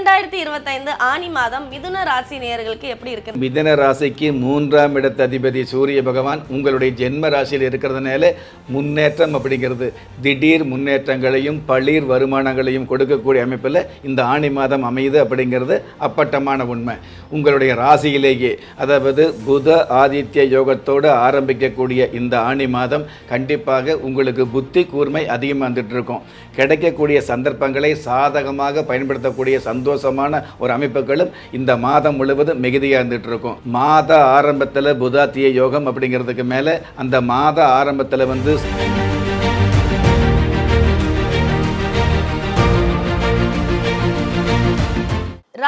இரண்டாயிரத்தி இருபத்தைந்து ஆனி மாதம் மிதுன ராசி நேயர்களுக்கு எப்படி இருக்கு? மிதுன ராசிக்கு மூன்றாம் இடத்த அதிபதி சூரிய பகவான் உங்களுடைய ஜென்ம ராசியில் இருக்கிறதுனால முன்னேற்றம் அப்படிங்கிறது. திடீர் முன்னேற்றங்களையும் பளிர் வருமானங்களையும் கொடுக்கக்கூடிய அமைப்பில் இந்த ஆணி மாதம் அமையுது அப்படிங்கிறது அப்பட்டமான உண்மை. உங்களுடைய ராசியிலேயே அதாவது புத ஆதித்ய யோகத்தோடு ஆரம்பிக்கக்கூடிய இந்த ஆணி மாதம் கண்டிப்பாக உங்களுக்கு புத்தி கூர்மை அதிகமாக வந்துட்டு இருக்கும். கிடைக்கக்கூடிய சந்தர்ப்பங்களை சாதகமாக பயன்படுத்தக்கூடிய சந்தோஷம் சந்தோஷமான ஒரு அமைப்புகளும் இந்த மாதம் முழுவதும் மிகுதியாக இருந்துட்டு இருக்கும் மாத ஆரம்பத்தில் புதாத்திய யோகம் அப்படிங்கிறதுக்கு மேலே அந்த மாத ஆரம்பத்தில் வந்து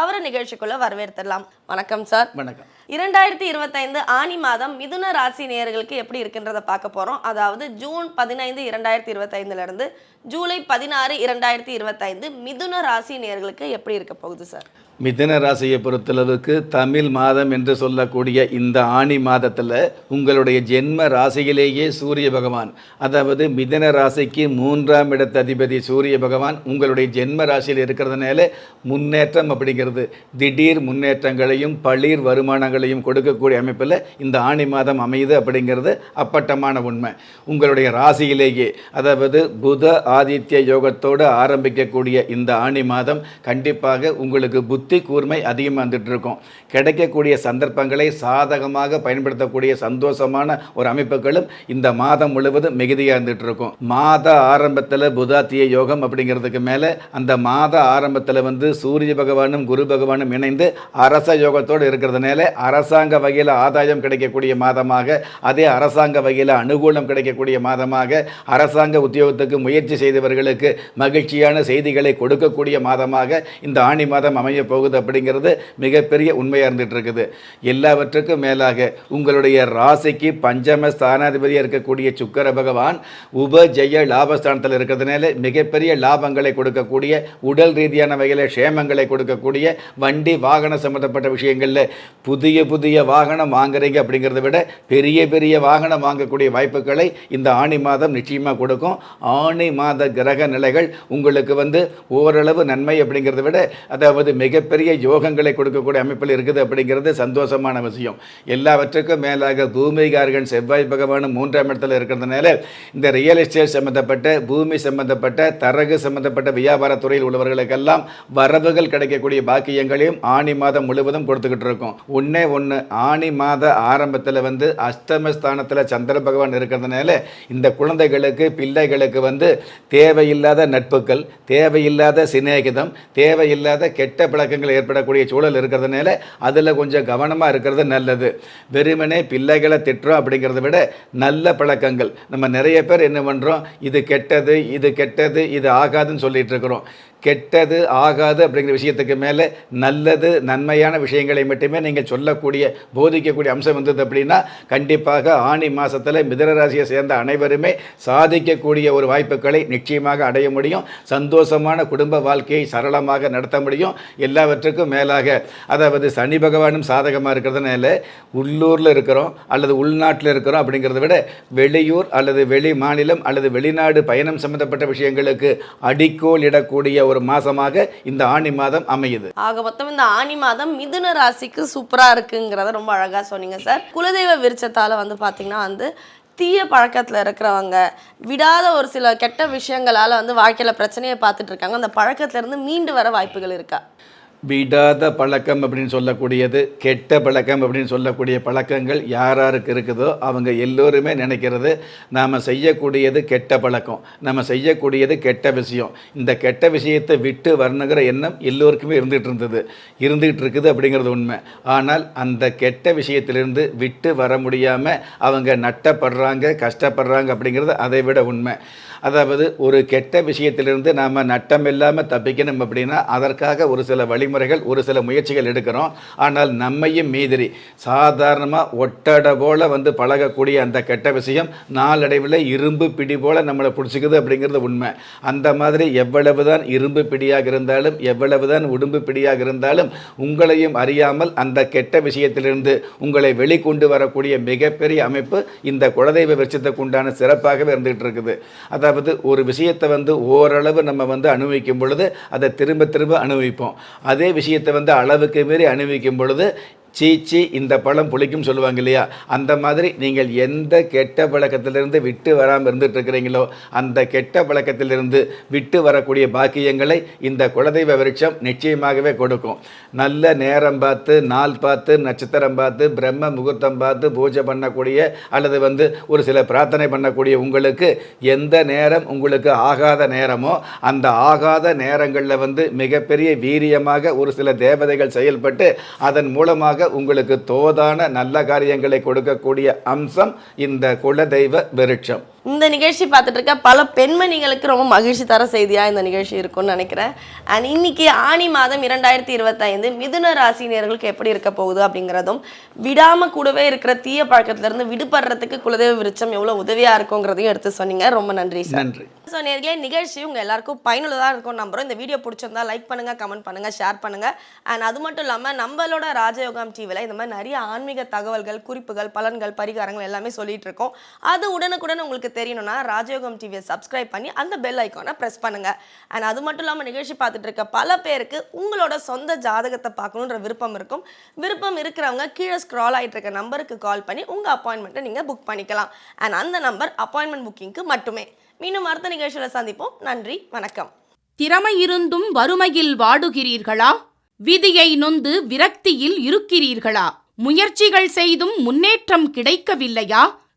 அவரை நிகழ்ச்சிக்குள்ள வரவேற்றுடலாம் வணக்கம் சார். வணக்கம். இரண்டாயிரத்தி இருபத்தைந்து ஆனி மாதம் மிதுன ராசி நேயர்களுக்கு எப்படி இருக்குன்றத பார்க்க போறோம். அதாவது ஜூன் பதினைந்து இரண்டாயிரத்தி இருபத்தைந்துல இருந்து ஜூலை பதினாறு இரண்டாயிரத்தி இருபத்தைந்து மிதுன ராசி நேயர்களுக்கு எப்படி இருக்க போகுது சார்? மிதன ராசியை பொறுத்தளவுக்கு தமிழ் மாதம் என்று சொல்லக்கூடிய இந்த ஆணி மாதத்தில் உங்களுடைய ஜென்ம ராசியிலேயே சூரிய பகவான் அதாவது மிதன ராசிக்கு மூன்றாம் இடத்த அதிபதி சூரிய பகவான் உங்களுடைய ஜென்ம ராசியில் இருக்கிறதுனால முன்னேற்றம் அப்படிங்கிறது. திடீர் முன்னேற்றங்களையும் பளிர் வருமானங்களையும் கொடுக்கக்கூடிய அமைப்பில் இந்த ஆணி மாதம் அமையுது அப்படிங்கிறது அப்பட்டமான உண்மை. உங்களுடைய ராசியிலேயே அதாவது புத ஆதித்ய யோகத்தோடு ஆரம்பிக்கக்கூடிய இந்த ஆணி மாதம் கண்டிப்பாக உங்களுக்கு புத்தி கூர்மை அதிகமாக வந்துட்டு இருக்கும் கிடைக்கக்கூடிய சந்தர்ப்பங்களை சாதகமாக பயன்படுத்தக்கூடிய சந்தோஷமான ஒரு அமைப்புகளும் இந்த மாதம் முழுவதும் மிகுதியாக இருந்துட்டு இருக்கும் மாத ஆரம்பத்தில் புதாத்திய யோகம் அப்படிங்கிறதுக்கு மேலே அந்த மாத ஆரம்பத்தில் வந்து சூரிய பகவானும் குரு பகவானும் இணைந்து அரச யோகத்தோடு இருக்கிறதுனால அரசாங்க வகையில் ஆதாயம் கிடைக்கக்கூடிய மாதமாக அதே அரசாங்க வகையில் அனுகூலம் கிடைக்கக்கூடிய மாதமாக அரசாங்க உத்தியோகத்துக்கு முயற்சி செய்தவர்களுக்கு மகிழ்ச்சியான செய்திகளை கொடுக்கக்கூடிய மாதமாக இந்த ஆணி மாதம் அமைய போகுது அப்படிங்கிறது மிகப்பெரிய உண்மையாக இருந்துட்டு இருக்குது எல்லாவற்றுக்கும் மேலாக உங்களுடைய ராசிக்கு பஞ்சம ஸ்தானாதிபதியாக இருக்கக்கூடிய சுக்கர பகவான் உபஜெய லாபஸ்தானத்தில் இருக்கிறதுனால மிகப்பெரிய லாபங்களை கொடுக்கக்கூடிய உடல் ரீதியான வகையில் க்ஷேமங்களை கொடுக்கக்கூடிய வண்டி வாகன சம்மந்தப்பட்ட விஷயங்களில் புதிய புதிய வாகனம் வாங்குறீங்க அப்படிங்கிறத விட பெரிய பெரிய வாகனம் வாங்கக்கூடிய வாய்ப்புகளை இந்த ஆணி மாதம் நிச்சயமாக கொடுக்கும். ஆணி மாத கிரக நிலைகள் உங்களுக்கு வந்து ஓரளவு நன்மை அப்படிங்கிறத விட அதாவது மிகப்பெரிய யோகங்களை கொடுக்கக்கூடிய அமைப்பில் இருக்குது அப்படிங்கிறது சந்தோஷமான விஷயம். எல்லாவற்றுக்கும் மேலாக பூமிகாரகன் செவ்வாய் பகவானும் மூன்றாம் இடத்துல இருக்கிறதுனால இந்த ரியல் எஸ்டேட் சம்மந்தப்பட்ட பூமி சம்மந்தப்பட்ட தரகு சம்மந்தப்பட்ட வியாபார துறையில் உள்ளவர்களுக்கெல்லாம் வரவுகள் கிடைக்கக்கூடிய பாக்கியங்களையும் ஆணி மாதம் முழுவதும் கொடுத்துக்கிட்டு இருக்கோம். ஒன்றே ஒன்று ஆணி மாத ஆரம்பத்தில் வந்து அஷ்டமஸ்தானத்தில் சந்திர பகவான் இருக்கிறதுனால இந்த குழந்தைகளுக்கு பிள்ளைகளுக்கு வந்து தேவையில்லாத நட்புகள் தேவையில்லாத சிநேகிதம் தேவையில்லாத கெட்ட பழக்க பழக்கங்கள் ஏற்படக்கூடிய சூழல் இருக்கிறதுனால அதில் கொஞ்சம் கவனமாக இருக்கிறது நல்லது. வெறுமனே பிள்ளைகளை திட்டுறோம் அப்படிங்கிறத விட நல்ல பழக்கங்கள். நம்ம நிறைய பேர் என்ன பண்ணுறோம் இது கெட்டது இது கெட்டது இது ஆகாதுன்னு சொல்லிகிட்டு இருக்கிறோம். கெட்டது ஆகாது அப்படிங்கிற விஷயத்துக்கு மேலே நல்லது நன்மையான விஷயங்களை மட்டுமே நீங்கள் சொல்லக்கூடிய போதிக்கக்கூடிய அம்சம் வந்தது அப்படின்னா கண்டிப்பாக ஆணி மாதத்தில் மிதனராசியை சேர்ந்த அனைவருமே சாதிக்கக்கூடிய ஒரு வாய்ப்புகளை நிச்சயமாக அடைய முடியும். சந்தோஷமான குடும்ப வாழ்க்கையை சரளமாக நடத்த முடியும். எல்லாவற்றுக்கும் மேலாக அதாவது சனி பகவானும் சாதகமாக இருக்கிறதுனால உள்ளூரில் இருக்கிறோம் அல்லது உள்நாட்டில் இருக்கிறோம் அப்படிங்கிறத விட வெளியூர் அல்லது வெளி மாநிலம் அல்லது வெளிநாடு பயணம் சம்பந்தப்பட்ட விஷயங்களுக்கு அடிக்கோல் இடக்கூடிய ஒரு மாதமாக இந்த ஆணி மாதம் அமையுது. ஆக மொத்தம் இந்த ஆனி மாதம் மிதுன ராசிக்கு சூப்பராக இருக்குங்கிறத ரொம்ப அழகாக சொன்னீங்க சார். குலதெய்வ விருச்சத்தால் வந்து பார்த்தீங்கன்னா வந்து தீய பழக்கத்தில் இருக்கிறவங்க விடாத ஒரு சில கெட்ட விஷயங்களால் வந்து வாழ்க்கையில் பிரச்சனையை பார்த்துட்டு இருக்காங்க. அந்த பழக்கத்துல இருந்து மீண்டு வர வாய்ப்புகள் இருக்கா? விடாத பழக்கம் அப்படின்னு சொல்லக்கூடியது கெட்ட பழக்கம் அப்படின்னு சொல்லக்கூடிய பழக்கங்கள் யார் யாருக்கு இருக்குதோ அவங்க எல்லோருமே நினைக்கிறது நாம் செய்யக்கூடியது கெட்ட பழக்கம் நம்ம செய்யக்கூடியது கெட்ட விஷயம். இந்த கெட்ட விஷயத்தை விட்டு வரணுங்கிற எண்ணம் எல்லோருக்குமே இருந்துகிட்டு இருந்தது. இருந்துகிட்டு இருக்குது அப்படிங்கிறது உண்மை. ஆனால் அந்த கெட்ட விஷயத்திலிருந்து விட்டு வர முடியாமல் அவங்க நட்டப்படுறாங்க கஷ்டப்படுறாங்க அப்படிங்கிறது அதை விட உண்மை. அதாவது ஒரு கெட்ட விஷயத்திலிருந்து நாம் நட்டம் இல்லாமல் தப்பிக்கணும் அப்படின்னா அதற்காக ஒரு சில வழி வழிமுறைகள் ஒரு சில முயற்சிகள் எடுக்கிறோம். ஆனால் நம்மையும் மீதிரி சாதாரணமாக ஒட்டடை போல் வந்து பழகக்கூடிய அந்த கெட்ட விஷயம் நாளடைவில் இரும்பு பிடி போல் நம்மளை பிடிச்சிக்குது அப்படிங்கிறது உண்மை. அந்த மாதிரி எவ்வளவு தான் இரும்பு பிடியாக இருந்தாலும் எவ்வளவு தான் உடும்பு பிடியாக இருந்தாலும் உங்களையும் அறியாமல் அந்த கெட்ட விஷயத்திலிருந்து உங்களை வெளிக்கொண்டு வரக்கூடிய மிகப்பெரிய அமைப்பு இந்த குலதெய்வ விருட்சத்துக்கு உண்டான சிறப்பாகவே இருந்துகிட்டு இருக்குது. அதாவது ஒரு விஷயத்தை வந்து ஓரளவு நம்ம வந்து அனுபவிக்கும் பொழுது அதை திரும்ப திரும்ப அனுபவிப்போம். அது விஷயத்தை வந்து அளவுக்கு மீறி அனுபவிக்கும் பொழுது சீச்சி இந்த பழம் புளிக்கும் சொல்லுவாங்க இல்லையா? அந்த மாதிரி நீங்கள் எந்த கெட்ட பழக்கத்திலிருந்து விட்டு வராமல் இருந்துட்டு இருக்கிறீங்களோ அந்த கெட்ட பழக்கத்திலிருந்து விட்டு வரக்கூடிய பாக்கியங்களை இந்த குலதெய்வ விருட்சம் நிச்சயமாகவே கொடுக்கும். நல்ல நேரம் பார்த்து நாள் பார்த்து நட்சத்திரம் பார்த்து பிரம்ம முகூர்த்தம் பார்த்து பூஜை பண்ணக்கூடிய அல்லது வந்து ஒரு சில பிரார்த்தனை பண்ணக்கூடிய உங்களுக்கு எந்த நேரம் உங்களுக்கு ஆகாத நேரமோ அந்த ஆகாத நேரங்களில் வந்து மிகப்பெரிய வீரியமாக ஒரு சில தேவதைகள் செயல்பட்டு அதன் மூலமாக உங்களுக்கு தோதான நல்ல காரியங்களை கொடுக்கக்கூடிய அம்சம் இந்த குலதெய்வ விருட்சம். இந்த நிகழ்ச்சி பார்த்துட்டு இருக்க பல பெண்மணிகளுக்கு ரொம்ப மகிழ்ச்சி தர செய்தியாக இந்த நிகழ்ச்சி இருக்கும்னு நினைக்கிறேன். அண்ட் இன்னைக்கு ஆனி மாதம் இரண்டாயிரத்தி இருபத்தைந்து மிதுன ராசினியர்களுக்கு எப்படி இருக்க போகுது அப்படிங்கிறதும் விடாம கூடவே இருக்கிற தீய பழக்கத்திலிருந்து விடுபடுறதுக்கு குலதெய்வ விருட்சம் எவ்வளோ உதவியாக இருக்குங்கிறதையும் எடுத்து சொன்னீங்க. ரொம்ப நன்றி சார். நன்றி. ஸோ நேர்களே நிகழ்ச்சி உங்கள் எல்லாருக்கும் பயனுள்ளதாக இருக்கும் நம்புறோம். இந்த வீடியோ பிடிச்சிருந்தா லைக் பண்ணுங்கள் கமெண்ட் பண்ணுங்கள் ஷேர் பண்ணுங்கள் அண்ட் அது மட்டும் இல்லாமல் நம்மளோட ராஜயோகம் டிவியில் இந்த மாதிரி நிறைய ஆன்மீக தகவல்கள் குறிப்புகள் பலன்கள் பரிகாரங்கள் எல்லாமே சொல்லிட்டு இருக்கோம். அது உடனுக்குடன் உங்களுக்கு தெரியணும்னா ராஜயோகம் டிவியை சப்ஸ்கிரைப் பண்ணி அந்த பெல் ஐக்கானை ப்ரெஸ் பண்ணுங்கள் அண்ட் அது மட்டும் இல்லாமல் நிகழ்ச்சி பார்த்துட்டு இருக்க பல பேருக்கு உங்களோட சொந்த ஜாதகத்தை பார்க்கணுன்ற விருப்பம் இருக்கும். விருப்பம் இருக்கிறவங்க கீழே ஸ்க்ரால் ஆகிட்டு இருக்க நம்பருக்கு கால் பண்ணி உங்கள் அப்பாயின்மெண்ட்டை நீங்கள் புக் பண்ணிக்கலாம். அண்ட் அந்த நம்பர் அப்பாயின்மெண்ட் புக்கிங்க்கு மட்டுமே. மீண்டும் அடுத்த நிகழ்ச்சியில் சந்திப்போம். நன்றி வணக்கம். திறமையிருந்தும் வறுமையில் வாடுகிறீர்களா? விதியை நொந்து விரக்தியில் இருக்கிறீர்களா? முயற்சிகள் செய்தும் முன்னேற்றம் கிடைக்கவில்லையா?